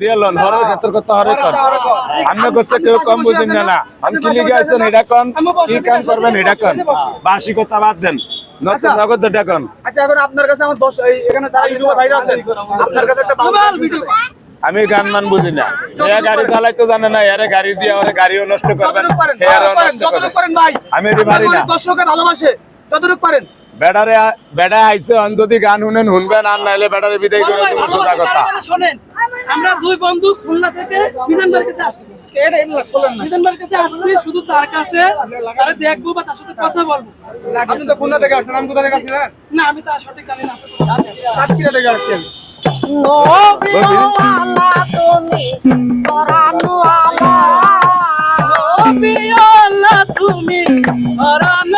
দিয়ালন হরের ক্ষেত্রে কত হরে কন আপনি করছে কেউ কম বুঝেন না না। আমি কি লিগে আছেন এটা কন? কি কাম করবেন এটা কন? বাসি কথা বাদ দেন। নতুন নগদ এটা আচ্ছা এখন আপনার কাছে আমার দশ এই এখানে যারা ইউটিউবার ভাইরা আছেন আপনার কাছে একটা ভিডিও আমি গান মান বুঝি না। এ গাড়ি চালাইতে জানে না এরে গাড়ি দিয়ে ওরে গাড়িও নষ্ট করবেন আমি এটি পারি না। দর্শকের ভালোবাসে যতটুকু পারেন। বেড়ারে বেড়া আইছে অন যদি গান শুনেন শুনবেন আর নাইলে বেড়ারে বিদায় করে দেবো সোজা কথা। শোনেন? আমরা দুই বন্ধু খুলনা থেকে মিজানবার কাছে আসছি মিজানবার কাছে আসছি শুধু তার কাছে তারা দেখব বা তার সাথে কথা বলব আপনি তো খুলনা থেকে আসছেন আমি কোথা থেকে আসছি না আমি তার সঠিক জানি না সাতক্ষীরা থেকে আসছি আমি নবীওয়ালা তুমি পরানোয়ালা তুমি পরানো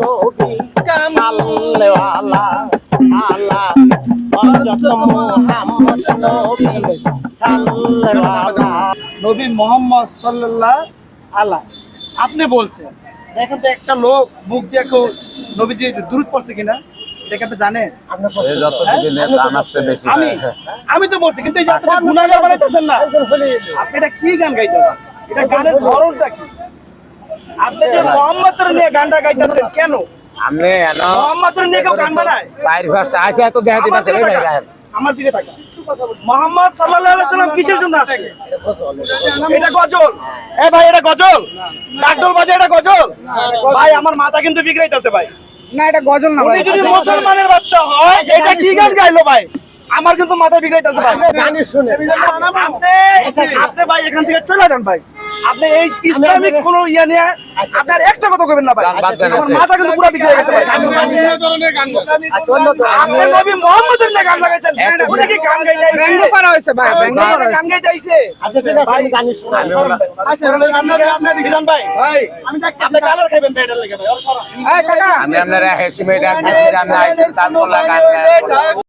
নবী সাল্লাল্লাহু আলা হযরত মুহাম্মদ নবী সাল্লাল্লাহু নবী মোহাম্মদ সাল্লাল্লাহ আল্লাহ আপনি বলছেন দেখেন তো একটা লোক মুখ দিয়ে কেউ নবীজি দূর পড়ছে কিনা? দেখে আপনি জানেন? আমি আমি তো বলছি কিন্তু এই যে আপনি গুনাহগার বানাইতেছেন না। আপনি এটা কি গান গাইতেছেন? এটা গানের ধরনটা কি? আপনি যে মোহাম্মদের নিয়ে গানটা গাইতেছেন কেন? আপনি এনো নিয়ে কেউ গান বানায়? চার পাঁচটা আসে এত দেখা দিবা আমার দিকে তাকান। আমার দিকে তাকান। মোহাম্মদ সাল্লাল্লাহু আলাইহি সাল্লাম কিসের জন্য আসছে এটা গজল। এ ভাই এটা গজল? ডাকডোল বাজে এটা গজল? ভাই আমার মাথা কিন্তু বিগড়াইতেছে ভাই। না এটা গজল না উনি যদি মুসলমানের বাচ্চা হয় এটা কি গান গাইলো ভাই? আমার কিন্তু মাথা বিগড়াইতেছে ভাই। শুনে। আপনি আপনি ভাই এখান থেকে চলে যান ভাই। আপনি এই ইসলামিক কোন ইয়া নিয়ে আপনার একটা কথা কইবেন না ভাই। আমার মাথা কিন্তু পুরো বিগড়ে গেছে ভাই। বিভিন্ন ধরনের গান আপনি নবী মোহাম্মদের নিয়ে গান লাগাইছেন। উনি কি গান গাইতে আইছে? ব্যঙ্গ করা হয়েছে ভাই ব্যঙ্গ করা গান গাইতে আইছে? আচ্ছা ঠিক আছে আমি গানি শুনে আচ্ছা আপনার ভাই। ভাই আমি দেখতে আপনি কালার খাবেন ভাই এটার লাগে ভাই। আর সরা এই কাকা। আমি আপনারা ডাক আইছেন তার বলা গান গায়